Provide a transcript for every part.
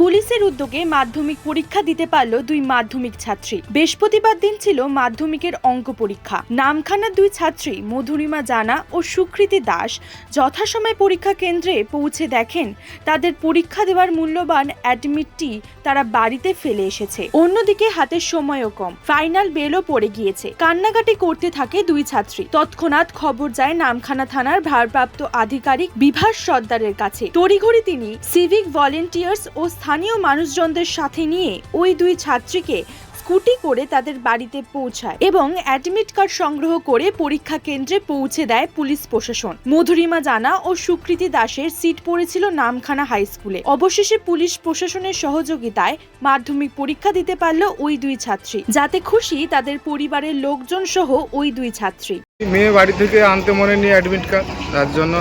পুলিশের উদ্যোগে মাধ্যমিক পরীক্ষা দিতে পারল দুই মাধ্যমিক ছাত্রী। বৃহস্পতিবার দিন ছিল মাধ্যমিকের অঙ্ক পরীক্ষা। নামখানার দুই ছাত্রী, মধুরিমা জানা ও সুকৃতি দাস, যথাসময়ে পরীক্ষা কেন্দ্রে পৌঁছে দেখেন তাদের পরীক্ষা দেওয়ার মূল্যবান অ্যাডমিটটি তারা বাড়িতে ফেলে এসেছে। অন্যদিকে হাতের সময়ও কম। ফাইনাল বেলও পড়ে গিয়েছে। কান্নাকাটি করতে থাকে দুই ছাত্রী। তৎক্ষণাৎ খবর যায় নামখানা থানার ভারপ্রাপ্ত আধিকারিক বিভাস সর্দারের কাছে। তড়িঘড়ি তিনি সিভিক ভলেন্টিয়ার্স ও স্থানীয় মানুষজনদের সাথে নিয়ে ওই দুই ছাত্রীকে স্কুটি করে তাদের বাড়িতে পৌঁছায় এবং অ্যাডমিট কার্ড সংগ্রহ করে পরীক্ষা কেন্দ্রে পৌঁছে দেয় পুলিশ প্রশাসন। মধুরিমা জানা ও সুকৃতি দাসের সিট পড়েছিল নামখানা হাই স্কুলে। অবশেষে পুলিশ প্রশাসনের সহযোগিতায় মাধ্যমিক পরীক্ষা দিতে পারল ওই দুই ছাত্রী। যাতে খুশি তাদের পরিবারের লোকজন সহ ওই দুই ছাত্রী। মেয়ে বাড়ি থেকে আনতে মনে নিয়ে অ্যাডমিট কার্ড। তার জন্য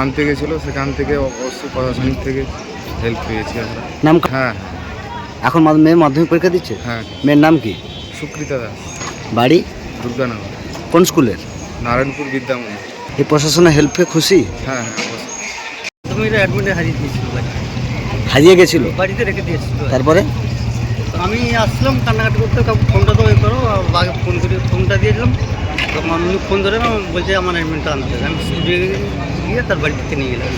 আনতে গেছিল। সেখান থেকে অবশ্যই প্রশাসনিক থেকে হেল্প পেয়েছি আমরা। নাম হ্যাঁ এখন মাধ্য- মেয়ে মাধ্যমিক পরীক্ষা দিচ্ছে? হ্যাঁ। মেয়ের নাম কি? সুকৃতা দাস। বাড়ি? দুর্গানগর। কোন স্কুলের? নারায়ণপুর বিদ্যামন্দির এই প্রশাসনের হেল্পে খুশি? হ্যাঁ হ্যাঁ তুমি এটা অ্যাডমিটে হারিয়ে দিয়েছিল হারিয়ে গেছিল? বাড়িতে রেখে দিয়েছিল। তারপরে? তো আমি আসলাম কান্নাকাটি করতে ফোনটা তো ওই করো বাগে ফোন করে ফোনটা দিয়েছিলাম তখন আমি ফোন ধরে না বলছে আমার অ্যাডমিটটা আনতে আমি গিয়ে তার বাড়ি থেকে নিয়ে গেলাম।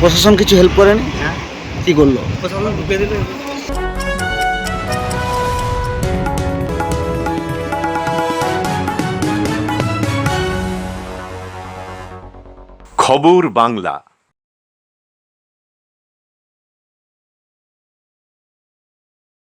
প্রশাসন কিছু হেল্প করেনি? হ্যাঁ। কি করল। খবর বাংলা।